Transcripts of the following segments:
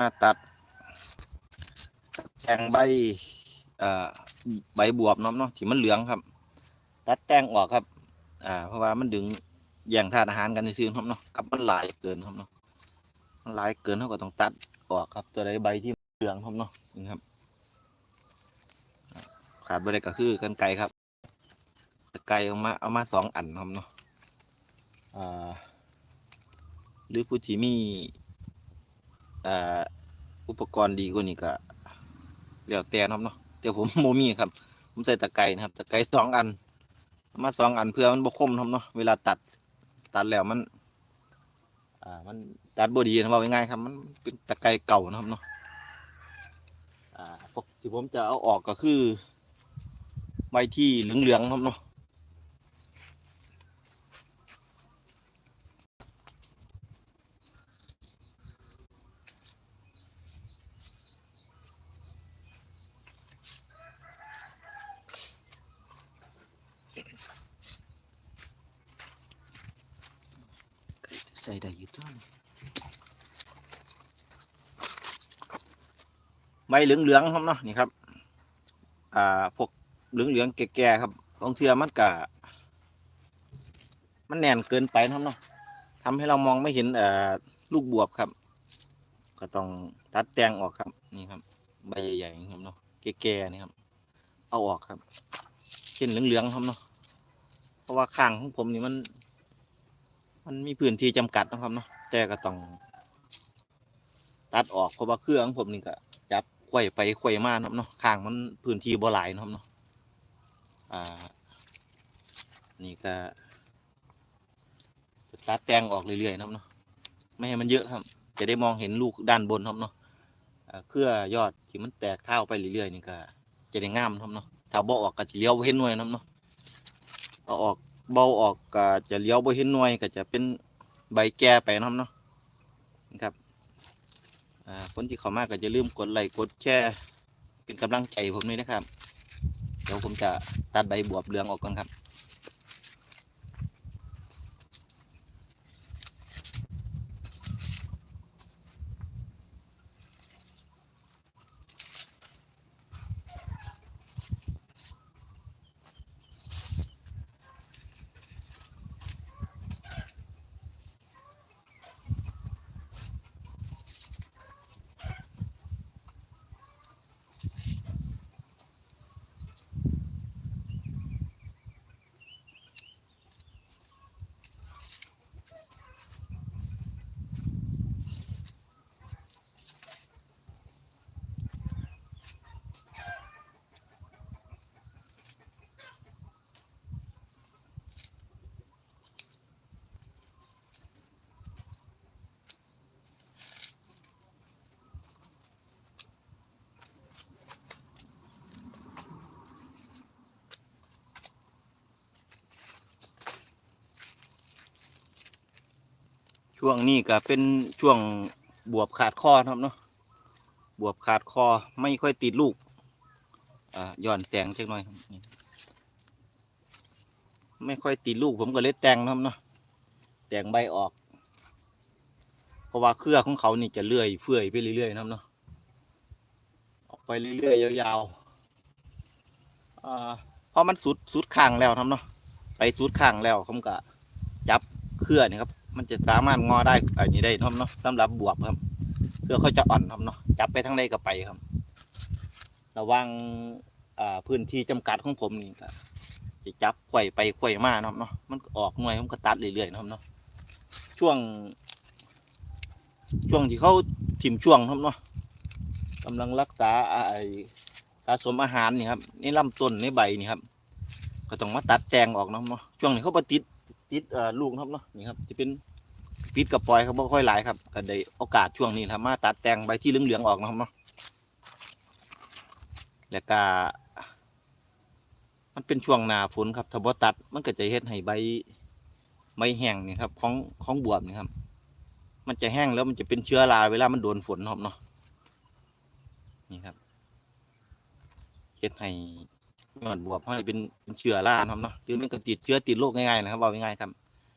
มาตัดแต่งใบใบบวบเนาะเนาะที่มันเหลืองครับ ตัดแต่งออกครับ อ่า เพราะว่ามันดึงแย่งธาตุอาหารกันในซื้อครับเนาะกับมันหลายเกินครับเนาะมันหลายเกินเขาก็ต้องตัดออกครับ ตัวใดใบที่เหลืองครับเนาะนี่ครับ ขาดไปเลยก็คือกันไกครับไกเอามาเอามาสองอันครับเนาะอ่าหรือผู้ที่มี อ่าอุปกรณ์ดีกว่านี้ก็แล้วแต่นครับเนาะแต่ผมโมมีครับ ผมใส่ตะไคร้นะครับ ตะไคร้สองอัน มาสองอันเพื่อมันบกคมครับเนาะเวลาตัดตัดแล้วมัน อ่า มันตัดบดีนะว่าง่ายๆครับ มันเป็นตะไคร้เก่านะครับเนาะอ่าที่ผมจะเอาออกก็คือใบที่เหลืองๆครับเนาะ ใส่ได้อยู่ตัวนี้ ใบเหลืองๆครับเนาะนี่ครับ อ่าพวกเหลืองๆแก่ๆครับบางเทือมันกะมันแน่นเกินไปนะครับเนาะทำให้เรามองไม่เห็นเอ่อลูกบวบครับ ก็ต้องตัดแตงออกครับนี่ครับ ใบใหญ่ๆครับเนาะแก่ๆนี่ครับ เอาออกครับ เช่นเหลืองๆครับเนาะเพราะว่าข้างของผมนี่มัน มันมีพื้นที่จำกัดนะครับเนาะแต่ก็ต้องตัดออกเพราะว่าเครื่องของผมนี่ก็จับ ไขว้ไปไขว้มานะครับเนาะข้างมันพื้นที่บ่หลายนะครับเนาะอ่านี่ก็จะตัดแตงออกเรื่อยๆนะครับเนาะไม่ให้มันเยอะครับ จะได้มองเห็นลูกด้านบนครับเนาะเครือยอดที่มันแตกเท้าไปเรื่อยๆนี่ก็จะได้งามนะครับเนาะถ้าบ่ออกก็จะเลี้ยวบ่เห็นหน่วยนะครับเนาะเอาออกเบาออกก็จะเลี้ยวบ่เห็นหน่วยก็จะเป็นใบแก่ไปนะครับเนาะครับ คนที่เข้ามาก็จะลืมกดไลค์กดแชร์เป็นกำลังใจผมด้วยนะครับ เดี๋ยวผมจะตัดใบบวบเรืองออกก่อนครับ ช่วงนี้ก็เป็นช่วงบวบขาดคอครับเนาะบวบขาดคอไม่ค่อยติดลูกอ่าย้อนแสงจักหน่อยครับไม่ค่อยติดลูกผมก็เลยแต่งนะครับเนาะแต่งใบออก เพราะว่าเครือของเขานี่จะเลื่อยเฟื่อยไปเรื่อยๆนะครับเนาะออกไปเรื่อยๆยาวๆอ่าพอมันสุดสุดข้างแล้วครับเนาะไปสุดข้างแล้วผมก็จับเครือนี่ครับ มันจะสามารถงอได้อันนี้ได้นะครับเนาะสำหรับบวบครับเครือเขาจะอ่อนครับเนาะจับไปทั้งใดก็ไปครับ ระวังพื้นที่จำกัดของผมนี่ก็จะจับไขว่ไปไขว่มาเนาะเนาะมันออกหน่วยผมก็ตัดเรื่อยๆนะครับเนาะช่วง ช่วงที่เขาถิ่มช่วงครับเนาะกำลังรักษาไอ้สะสมอาหารนี่ครับนี่ลำต้นนี่ใบนี่ครับ ก็ต้องมาตัดแตงออกเนาะเนาะช่วงนี้เขาปติด ติดลูกครับเนาะนี่ครับจะเป็นติดกับปล่อยเขาบ่ค่อยหลายครับก็ได้โอกาสช่วงนี้ครับมาตัดแต่งใบที่เหลืองๆออกนะครับเนาะแล้วก็มันเป็นช่วงหนาฝนครับถ้าบ่ตัดมันก็จะเฮ็ดให้ใบใบแห้งนี่ครับของของบวบนี่ครับ มันจะแห้งแล้วมันจะเป็นเชื้อราเวลามันโดนฝนครับเนาะนี่ครับเฮ็ดให้ ยอดบวบให้เป็นเป็นเชื้อราครับเนาะหรือมันก็ติดเชื้อติดโรคง่ายๆนะครับว่าง่ายๆครับ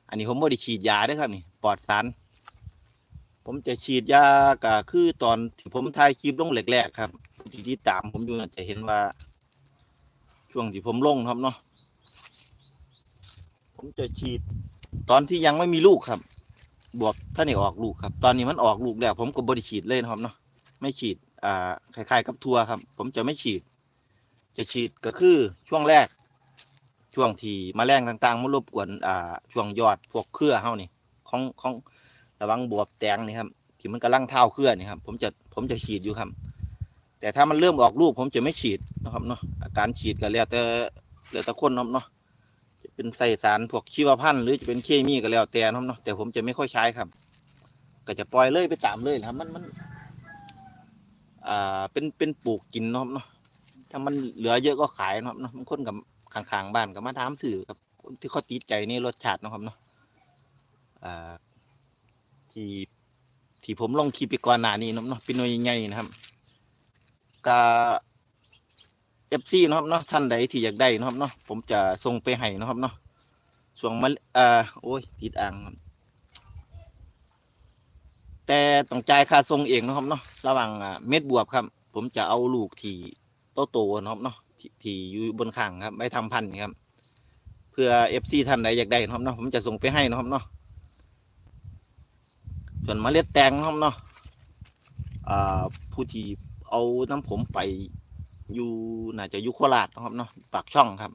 อันนี้ผมบ่ได้ฉีดยาด้วยครับนี่ปลอดสารผมจะฉีดยาก็คือตอนที่ผมถ่ายคลิปลงแรกๆครับผู้ที่ตามผมอยู่จะเห็นว่า ช่วงที่ผมลงครับเนาะผมจะฉีด ตอนที่ยังไม่มีลูกครับ บวกท่านี่ออกลูกครับ ตอนนี้มันออกลูกแล้ว ผมก็บริฉีดเลยนะครับเนาะไม่ฉีดอ่าคล้ายๆกับทัวครับ ผมจะไม่ฉีด จะฉีดก็คือช่วงแรก ช่วงที่มแมลงต่างๆมารบกวนอ่าช่วงยอดพวกเครือเฮานี่ของของระวังบวบแตงนี่ครับที่มันกำลังเท้าเครือนี่ครับผมจะผมจะฉีดอยู่ครับ แต่ถ้ามันเริ่มออกลูกผมจะไม่ฉีดนะครับเนาะอาการฉีดก็แล้วแต่แล้วแต่คนเนาะเนาะจะเป็นใส่สารพวกชีวพันธุ์หรือจะเป็นเคมีก็แล้วแต่เนาะเนาะแต่ผมจะไม่ค่อยใช้ครับ ก็จะปล่อยเลยไปตามเลยนะครับมันมันอ่าเป็นเป็นปลูกกินเนาะเนาะ ถ้ามันเหลือเยอะก็ขายเนาะเนาะบางคนกับข้างๆบ้านก็มาถามสื่อกับคนที่เขาติดใจในรสชาตินะครับเนาะอ่าที่ที่ผมลงคลิปไปก่อนหน้านี้เนาะเนาะเป็นหน่วยใหญ่นะครับก็เอฟซีนะครับเนาะท่านใดที่อยากได้นะครับเนาะผมจะส่งไปให้นะครับเนาะส่วงมาอ่าโอ้ยติดอ่างแต่ต้องจ่ายค่าส่งเองนะครับเนาะระหว่างเม็ดบวบครับ ผมจะเอาลูกที่ โตโตๆเนะครับเนาะที่ที่อยู่บนข้างครับไปทำพันธุ์ครับ เพื่อเอฟซีท่านใดอยากได้นะครับเนาะผมจะส่งไปให้นะครับเนาะส่วนเมล็ดแตงนะครับเนาะผู้ที่เอาน้ำผมไปอยู่น่าจะอยู่โคราชนะครับเนาะปากช่องครับ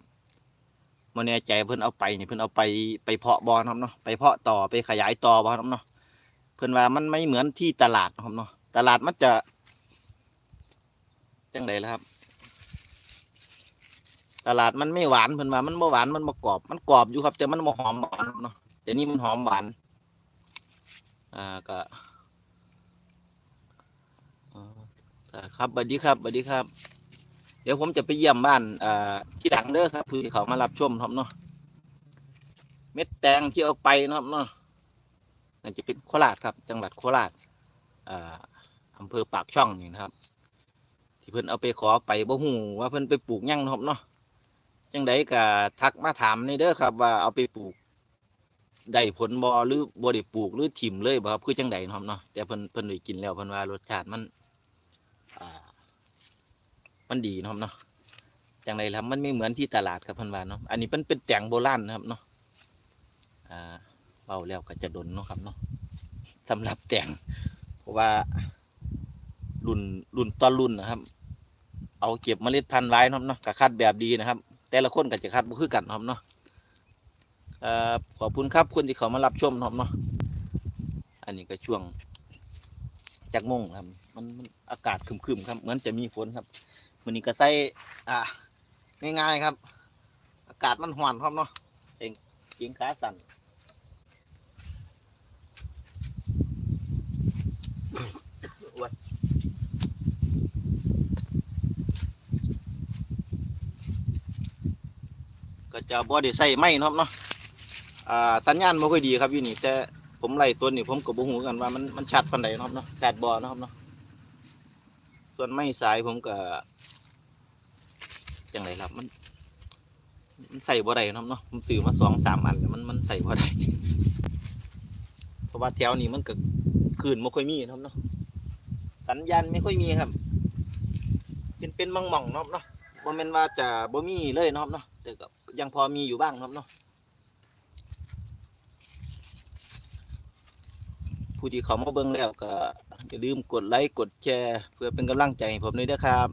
มาแน่ใจเพิ่อนเอาไปนี่เพิ่อนเอาไปไปเพาะบอลครับเนาะไปเพาะต่อไปขยายต่อบอครับเนาะเพื่อนว่ามันไม่เหมือนที่ตลาดนะครับเนาะตลาดมันจะจังไดแล่ะครับ ตลาดมันไม่หวานเพื่อนว่ามันบ่หวานมันบ่กรอบ มันกรอบอยู่ครับ แต่มันบ่หอมหวานเนาะแต่นี่มันหอมหวาน อ่าก็ครับสวัสดีครับสวัสดีครับ เดี๋ยวผมจะไปเยี่ยมบ้านอ่าที่ดังเด้อครับคือเขามารับชมครับเนาะเม็ดแตงที่เอาไปนะครับเนาะน่าจะเป็นโคราชครับ จังหวัดโคราชอ่าอำเภอปากช่องนี่นะครับ ที่เพิ่นเอาไปขอไปบ่ฮู้ว่าเพิ่นไปปลูกยังนาะครับเนาะ จังไดก็ทักมาถามในเด้อครับ ว่าเอาไปปลูกได้ผลบ่หรือบ่ได้ปลูกหรือถิ่มเลยบ่ครับคือจังไดเนาะครับเนาะแต่เพิ่นเพิ่นได้กินแล้วเพิ่นว่ารสชาติมันอ่ามันดีเนาะครับเนาะจังไดล่ะครับมันไม่เหมือนที่ตลาดครับเพิ่นว่าเนาะอันนี้เพิ่นเป็นแตงโบราณนะครับเนาะอ่าเบาแล้วก็จะดนเนาะครับเนาะสำหรับแตงเพราะว่ารุ่นรุ่นต่อรุ่นนะครับ เอาเก็บเมล็ดพันธุ์ไว้นะครับเนาะก็คัดแบบดีนะครับ แต่ละคนก็จะคัดบ่คือกันครับเนาะเอ่อขอบคุณครับคนที่เขามารับชมครับเนาะอันนี้ก็ช่วงจากมงครับมันมันอากาศครึมๆครับ เหมือนจะมีฝนครับวันนี้ก็ใส่อ่าง่ายๆครับ อากาศมันหวานครับเนาะเองเกียงขาสั่น ก็จะบ่ได้ใส่ไม้นะครับเนาะอ่าสัญญาณบ่ค่อยดีครับอยู่นี่แต่ผมไล่ตัวนี่ผมก็บ่ฮู้กันว่ามันมันชัดปานใดนะครับเนาะชัดบ่เนาะครับเนาะส่วนไม้สายผมก็จังไดครับมันมันใส่บ่ได้นะครับเนาะผมซื้อมาสองสามอันแล้วมันมันใส่บ่ได้เพราะว่าแถวนี้มันก็คลื่นบ่ค่อยมีนะครับเนาะสัญญาณไม่ค่อยมีครับ เป็นเป็นมังม่องนะครับเนาะบ่แม่นว่าจะบ่มีเลยนะครับเนาะแต่ก็ ยังพอมีอยู่บ้างครับเนาะผู้ที่เขามาเบิ่งแล้วก็อย่าลืมกดไลค์กดแชร์ เพื่อเป็นกำลังใจให้ผมด้วยนะครับ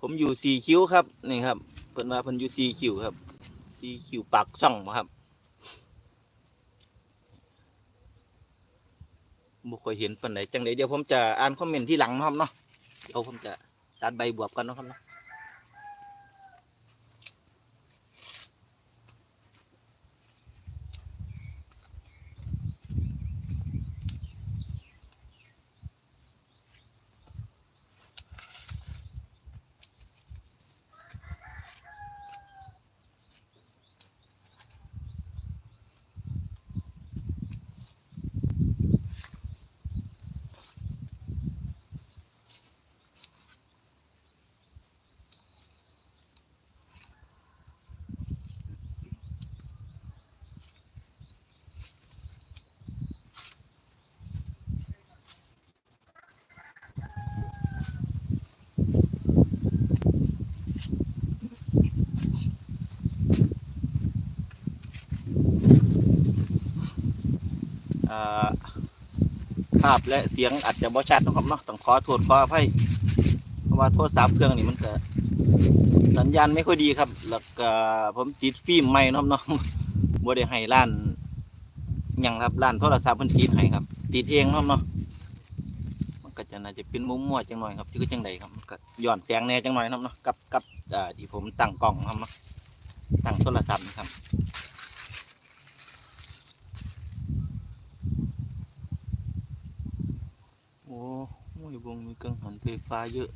ผมอยู่สีคิ้วครับนี่ครับเพิ่นว่าเพิ่นอยู่สีคิ้วครับสีคิ้วปากช่องครับบ่ค่อยเห็นปานใดจังไดเดี๋ยวผมจะอ่านคอมเมนต์ที่หลังนะครับเนาะเดี๋ยวผมจะตัดใบบวบกันนะครับเนาะ ภาพและเสียงอาจจะบ่ชัดนะครับเนาะต้องขอโทษขออภัยเพราะว่าโทรศัพท์เครื่องนี้มันก็สัญญาณไม่ค่อยดีครับ แล้วก็ผมติดฟิล์มใหม่นะครับเนาะบ่ได้ให้ร้านยังครับร้านโทรศัพท์เพิ่นติดให้ครับ ติดเองนะครับเนาะมันก็จะน่าจะเป็นมุมมัวจังหน่อยครับที่ก็จังใดครับมันก็ย้อนแสงแน่จังหน่อยนะครับเนาะกับกับที่ผมตั้งกล้องครับเนาะตั้งโทรศัพท์นะครับ โอ้ยวงมีกังหันไฟฟ้าเยอะ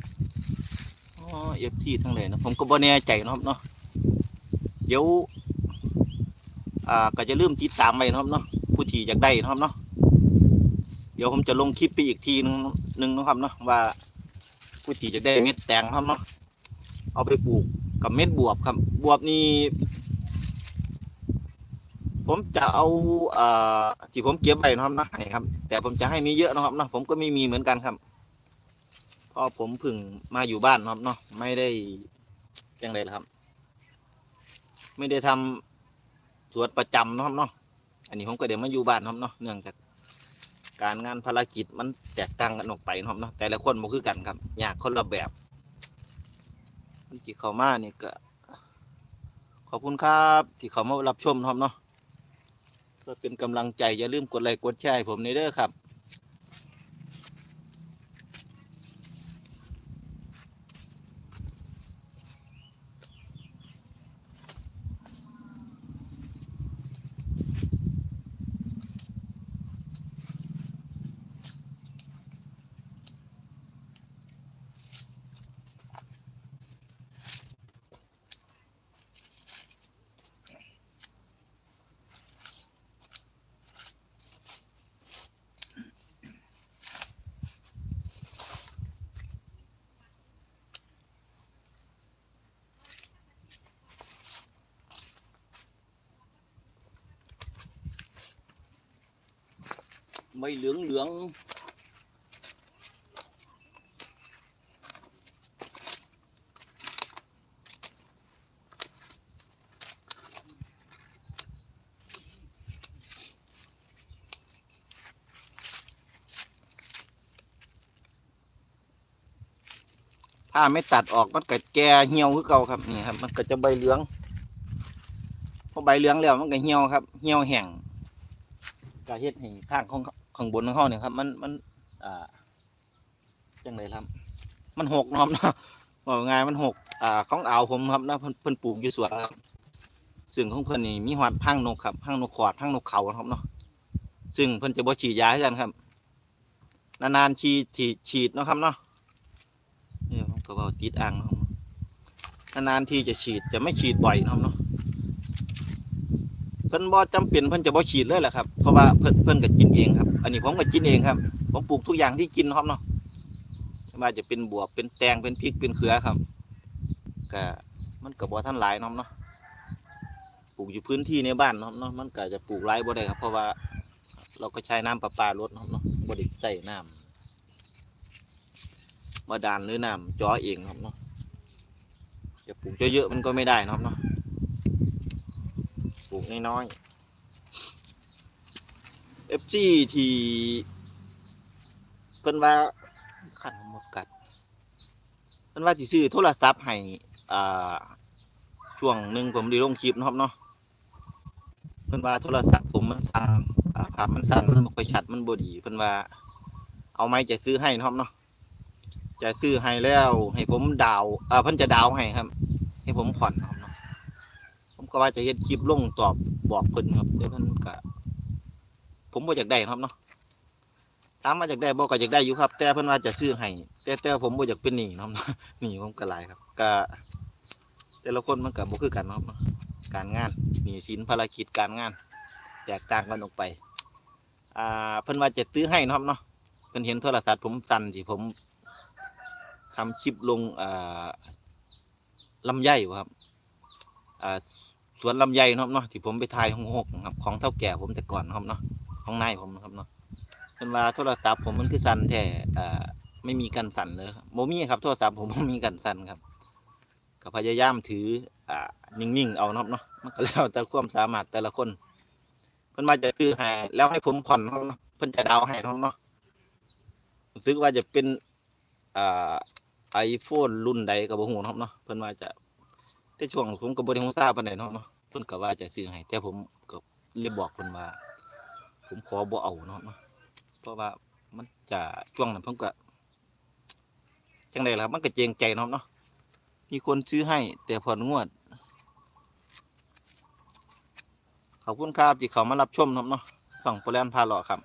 อ๋อเอฟทีทั้งเลยนะผมก็บ่แน่ใจนะครับเนาะเดี๋ยวอ่าก็จะลืมติดตามไว้เนะครับเนาะผู้ที่อยากได้นะครับเนาะเดี๋ยวผมจะลงคลิปไปอีกทีนึงหนึงนะครับเนาะว่าผู้ที่จะได้เม็ดแตงครับเนาะเอาไปปลูกกับเม็ดบวบครับ บวบนี่ ผมจะเอาเอ่อที่ผมเก็บไว้นะครับนะให้ครับ แต่ผมจะให้มีเยอะนะครับเนาะผมก็ไม่มีเหมือนกันครับเพราะผมพิ่งมาอยู่บ้านนะครับเนาะไม่ได้ยังไงละครับ ไม่ได้ทำสวนประจำนะครับเนาะอันนี้ผมก็เดี๋ยวมาอยู่บ้านนะครับเนาะเนื่องจากการงานภารกิจมันแตกต่างกันออกไปนะครับเนาะแต่ละคนบ่คือกันครับอยากคนละแบบคนที่เขามาเนี่ก็ขอบคุณครับ ที่เขามารับชมนะครับเนาะ เพื่อเป็นกำลังใจอย่าลืมกดไลค์กดแชร์ให้ผมในเด้อครับ ไม่เหลืองเหลืองถ้าไม่ตัดออกมันก็แก่เหี่ยวคือเก่าครับนี่ครับ มันก็จะใบเหลืองพอใบเหลืองแล้วมันก็เหี่ยวครับ เหี่ยวแห้งก็เฮ็ดให้ข้างของ ข้างบนของเขาเนี่ยครับ มันมัน อ่าจังไดครับ มันหกนาะครับเนาะบอกง่ายมันหกอ่าของอ่าวผมครับนะเพิ่นเพิ่นปลูกอยู่สวนครับ ซึ่งของเพิ่นนี่มีหอดห้งนกครับห้งนกขอดห้งนกเขาครับเนาะซึ่งเพิ่นจะบ่ฉีดยาให้กันครับ นานๆฉีดฉีดฉีดเนาะครับเนาะนี่ผมก็เอาติดอ่างเนาะนานๆทีจะฉีดจะไม่ฉีดบ่อยเนาะครับเนาะ พิ่นบ่จำเป็นเพิ่นจะบ่ฉีดเลยแหละครับเพราะว่าเพิ่นเพิ่นก็กินเองครับ อันนี้ผมก็กินเองครับ ผมปลูกทุกอย่างที่กินครับเนาะไม่ว่าจะเป็นบวบเป็นแตงเป็นพริกเป็นเขือครับก็มันก็บ่ทันหลายเนาะเนาะปลูกอยู่พื้นที่ในบ้านเนาะเนาะมันก็จะปลูกหลายบ่ได้ครับ เพราะว่าเราก็ใช้น้ำประปาลดเนาะเนาะบ่ได้ใส่น้ำบาดาลหรือน้ำจ่อเองครับเนาะจะปลูกเยอะๆมันก็ไม่ได้เนาะเนาะ ลูกน้อยๆเอฟซีที่เพิ่นว่าขันหมดกัดเพิ่นว่าสิซื้อโทรศัพท์ให้อ่าช่วงหนึ่งผมได้ลงคลิปนะครับเนาะเพิ่นว่าโทรศัพท์ผมมันสั่นอ่าภาพมันสั่นมันบ่ค่อยชัดมันบ่ดีเพิ่นว่า เอาไหมจะซื้อให้นะครับเนาะจะซื้อให้แล้ว ให้ผมดาวน์อ่าเพิ่นจะดาวให้ครับ ให้ผมผ่อนครับ ก็ว่าจะเฮ็ดคลิปลงตอบบอกเพิ่นครับแต่เพิ่นก็ผมบ่อยากได้ครับเนาะถามมาอยากได้บ่ก็อยากได้อยู่ครับ แต่เพิ่นว่าจะซื้อให้แต่แต่ผมบ่อยากเป็นหนี้เนาะหนี้ผมก็หลายครับก็แต่ละคนมันก็บ่คือกันเนาะครับการงานหนี้สินภารกิจการงาน แตกต่างกันออกไปอ่าเพิ่นว่าจะซื้อให้นะครับเนาะเพิ่นเห็นโทรศัพท์ผมสั่นที่ผมทำคลิปลงอ่าลำไยครับอ่า สวนลำไยนะครับเนาะที่ผมไปถ่ายของหกครับของเท่าแก่ผมแต่ก่อนนะครับเนาะของนายผมนะครับเนาะเป็นว่าโทรศัพท์ผมมันคือสั่นแท้อ่าไม่มีกันสั่นเลยครับโมมี่ครับโทรศัพท์ผมบ่มีกันสั่นครับก็พยายามถืออ่านิ่งๆเอานะครับเนาะมันก็แล้วแต่ความสามารถแต่ละคนเพิ่นมาจะซื้อให้แล้วให้ผมผ่อนเนาะเพิ่นจะดาวให้เนาะรู้สึกว่าจะเป็นอ่าไอโฟนรุ่นใดก็บ่ฮู้เนาะเนาะเพิ่นว่าจะ แต่ช่วงผมก็บ่ได้ฮู้ทราบปานใดเนาะเนาะเพิ่นก็ว่าจะซื้อให้แต่ผมก็เลยบอกเพิ่นว่า ผมขอบ่เอาเนาะเนาะเพราะว่ามันจะช่วงนั้นผมก็จังไดล่ะครับมันก็เจงใจเนาะเนาะมีคนซื้อให้ แต่ผ่อนงวดขอบคุณครับที่เขามารับชมครับเนาะส่องโปรแลนพาหล่อครับ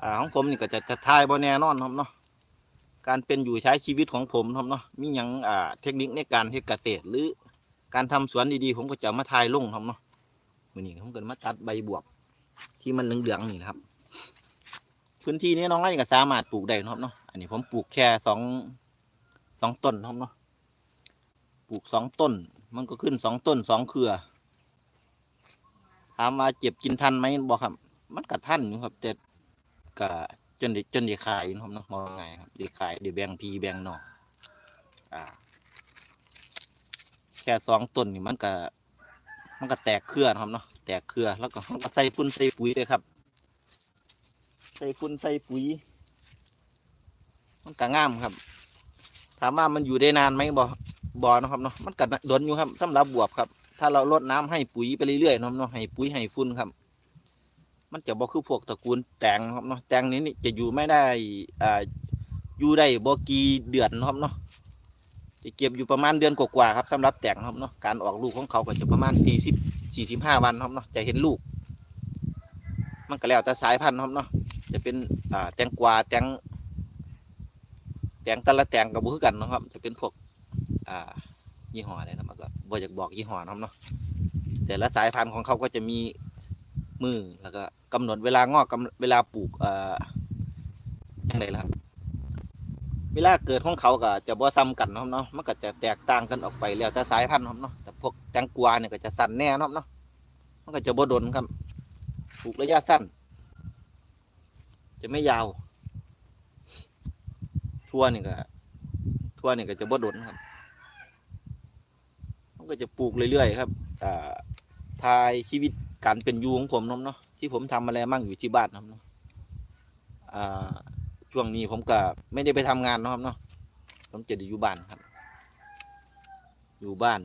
อ่าของผมนี่ก็จะจะทายบ่แน่นอนครับเนาะ การเป็นอยู่ใช้ชีวิตของผมครับเนาะมีหยังอ่าเทคนิคในการเฮ็ดเกษตร หรือการทำสวนดีๆ ผมก็จะมาทายลงครับเนาะมื้อนี้ผมก็มาตัดใบบวบที่มันเหลืองๆนี่นะครับ พื้นที่นี้น้องไร่ก็สามารถปลูกได้นะครับเนาะอันนี้ผมปลูกแค่สองสองต้นนะครับเนาะปลูกสองต้น มันก็ขึ้นสองต้นสองเครือถามว่าเจ็บกินทันไหมบอกครับ มันก็ทันอยู่ครับแต่ก็ จนได้จนได้ขายนะครับเนาะมองไงครับได้ขายได้แบ่งพีแบ่งนอกอ่า แค่สองต้นนี่มันก็ มันก็แตกเครือนะครับเนาะแตกเครือแล้วก็ก็ใส่ฝุ่นใส่ปุ๋ยเลยครับ ใส่ฝุ่นใส่ปุ๋ย มันก็งามครับ ถามว่ามันอยู่ได้นานไหมบ่บ่นะครับเนาะมันก็โดนอยู่ครับสำหรับ บวบครับ ถ้าเราลดน้ำให้ปุ๋ยไปเรื่อยๆเนาะเนาะให้ปุ๋ยให้ฝุ่นครับ มันจะบ่คือพวกตระกูลแตงครับเนาะแตงนี้นี่จะอยู่ไม่ได้อ่าอยู่ได้บ่กี่เดือนนะครับเนาะจะเก็บอยู่ประมาณเดือนกว่าๆครับสำหรับแตงครับเนาะการออกลูกของเขาก็จะประมาณ 40 45 วันครับเนาะจะเห็นลูก มันก็แล้วแต่สายพันธุ์ครับเนาะจะเป็นอ่าแตงกวาแตงแตงแต่ละแตงกับบุคือกันนะครับ จะเป็นพวกอ่ายี่ห้ออะไรนะมันก็บ่อยากบอกยี่ห้อนะครับเนาะแต่ละสายพันธุ์ของเขาก็จะมี มือแล้วก็กำหนดเวลางอกกำเวลาปลูกเอ่อยังไงล่ะเวลาเกิดของเขาก็จะบ่ซ้ำกันนะเนาะมันก็จะแตกต่างกันออกไปแล้วแต่สายพันธุ์เนาะแต่พวกแตงกวาเนี่ยก็จะสั้นแน่นะเนาะมันก็จะบ่ดนครับปลูกระยะสั้น จะไม่ยาว ทั่วนี่ก็ทั่วนี่ก็จะบ่ดนครับผมก็จะปลูกเรื่อยๆครับอ่าทายชีวิต การเป็นยูของผมเนาะเนาะที่ผมทำอะไรมั่งอยู่ที่บ้านเนาะเนาะช่วงนี้ผมก็ไม่ได้ไปทำงานนะครับเนาะผมจะด้อยู่บ้านครับ อยู่บ้าน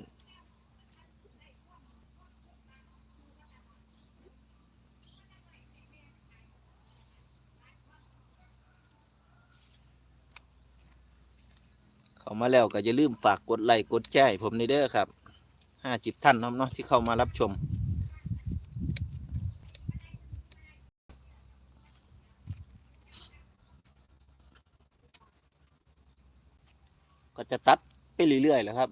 เข้ามาแล้วก็อย่าลืมฝากกดไลค์กดแชร์ผมในเด้อครับห้าสิบท่านเนาะเนาะที่เข้ามารับชม ก็จะตัดไปเรื่อยๆแหล้วครับ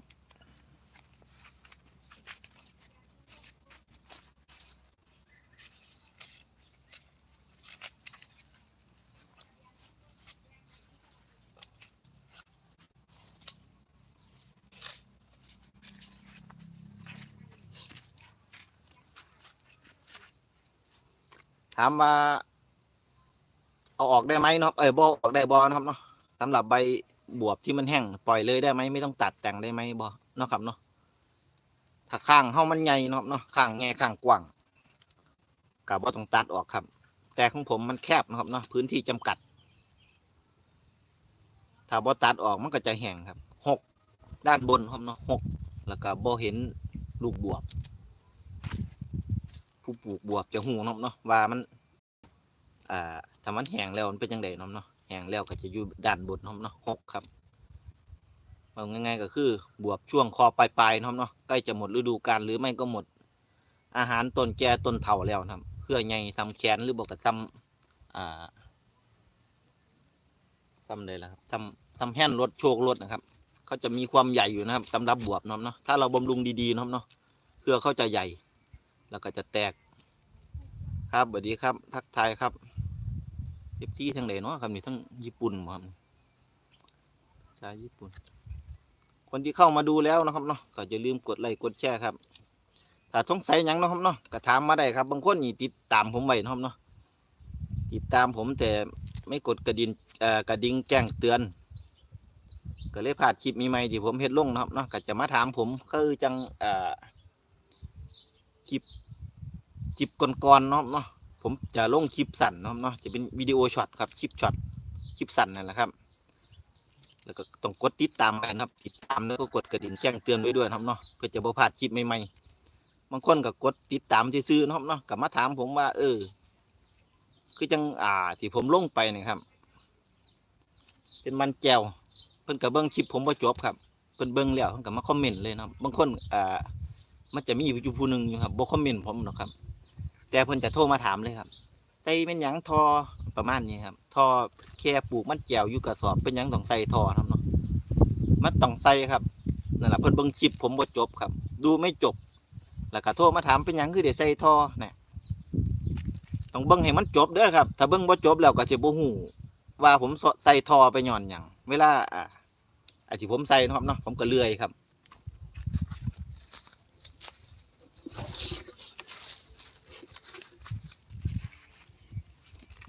ถามว่าเอาออกได้ไหมเนาะเออบออกได้บอนะครับเนาะสำหรับใบ บวบที่มันแห้งปล่อยเลยได้ไหมไม่ต้องตัดแต่งได้ไหมบอเนาะครับเนาะถ้าข้างเฮามันใหญ่เนาะเนาะข้างแง่ข้างกว้างกับว่าต้องตัดออกครับ แต่ของผมมันแคบนะครับเนาะพื้นที่จำกัด ถ้าบ่ตัดออกมันก็จะแห้งครับหกด้านบนครับเนาะหกแล้วก็บ่เห็นลูกบวบ ผู้ปลูกบวบจะหูเนาะเนาะว่ามันอ่าถ้ามันแห้งแล้วมันเป็นยังไงเนาะเนาะ แห้งแล้วก็จะอยู่ด้านบนเนาะเนาะหกครับเอาง่ายๆก็คือบวบช่วงคอปลายๆเนาะเนาะใกล้จะหมดฤดูกาลหรือไม่ก็หมด อาหารต้นแก่ต้นเผาแล้วนะครับเครือใหญ่ซ้ำแขนหรือบอกกับซ้ำอ่าซ้ำเลยละครับซ้ำซ้ำแห่นรถโชครถนะครับเขาจะมีความใหญ่อยู่นะครับสำหรับบวบเนาะเนาะถ้าเราบำรุงดีๆเนาะเนาะเครือเขาจะใหญ่ แล้วก็จะแตกครับสวัสดีครับ ทักทายครับ เอฟซีทั้งไหนเนาะครับนี่ทั้งญี่ปุ่นครับชาวญี่ปุ่น คนที่เข้ามาดูแล้วนะครับเนาะก็อย่าลืมกดไลค์กดแชร์ครับ ถ้าสงสัยยังเนาะครับเนาะก็ถามมาได้ครับ บางคนนี่ติดตามผมไว้นะครับเนาะติดตามผมแต่ไม่กดกระดิ่งกระดิ่งแจ้งเตือน ก็เลยพลาดคลิปใหม่ๆที่ผมเฮ็ดลงนะครับเนาะก็จะมาถามผมคือจังอ่อคลิปคลิปก่อนๆเนาะเนาะ ผมจะลงคลิปสั้นเนาะเนาะจะเป็นวิดีโอช็อตครับคลิปช็อตคลิปสั้นนั่นแหละครับ แล้วก็ต้องกดติดตามกันครับ ติดตามแล้วก็กดกระดิ่งแจ้งเตือนไว้ด้วยนะครับเนาะเพื่อจะบ่พลาดคลิปใหม่ๆบางคนก็กดติดตามซื่อๆเนาะเนาะกลับมาถามผมว่า เออ คือจังอ่า ที่ผมลงไปนี่ครับ เป็นมันแจวเพิ่นก็เบิ่งคลิปผมบ่าจบครับเพิ่นเบิ่งแล้วเพิ่นก็มาคอมเมนต์เลยนะครับบางคนอ่ามันจะมีอยู่ผู้หนึ่งอยู่ครับบ่คอมเมนต์ผมหรอกครับ แต่เพิ่นจะโทรมาถามเลยครับใส่เป็นหยังทอประมาณนี้ครับทอแค่ปลูกมันแจวอยู่กระสอบเป็นหยังต้องใส่ทอครับเนาะมันต้องใส่ครับนั่นแหละเพิ่นเบิ่งคลิปผมบ่จบครับ ดูไม่จบ แล้วก็โทรมาถามเป็นหยังคือได้ใส่ทอเนี่ยต้องเบิ่งให้มันจบเด้อครับ ถ้าเบิ่งบ่จบแล้วก็สิบ่ฮู้ว่าผมใส่ทอไปหย้อนหยังเวลาอ่าไอ้ที่ผมใส่นะครับเนาะผมก็เลื่อยครับ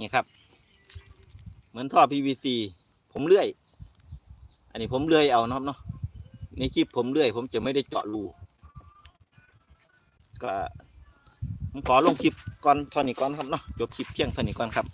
นี่ครับ เหมือนท่อ PVC ผมเลื่อย อันนี้ผมเลื่อยเอานะครับเนาะในคลิปผมเลื่อย ผมจะไม่ได้เจาะรูก็ผมขอลงคลิปก่อนท่อนี้ก่อนครับเนาะจบคลิปเพียงท่อนี้ก่อนครับ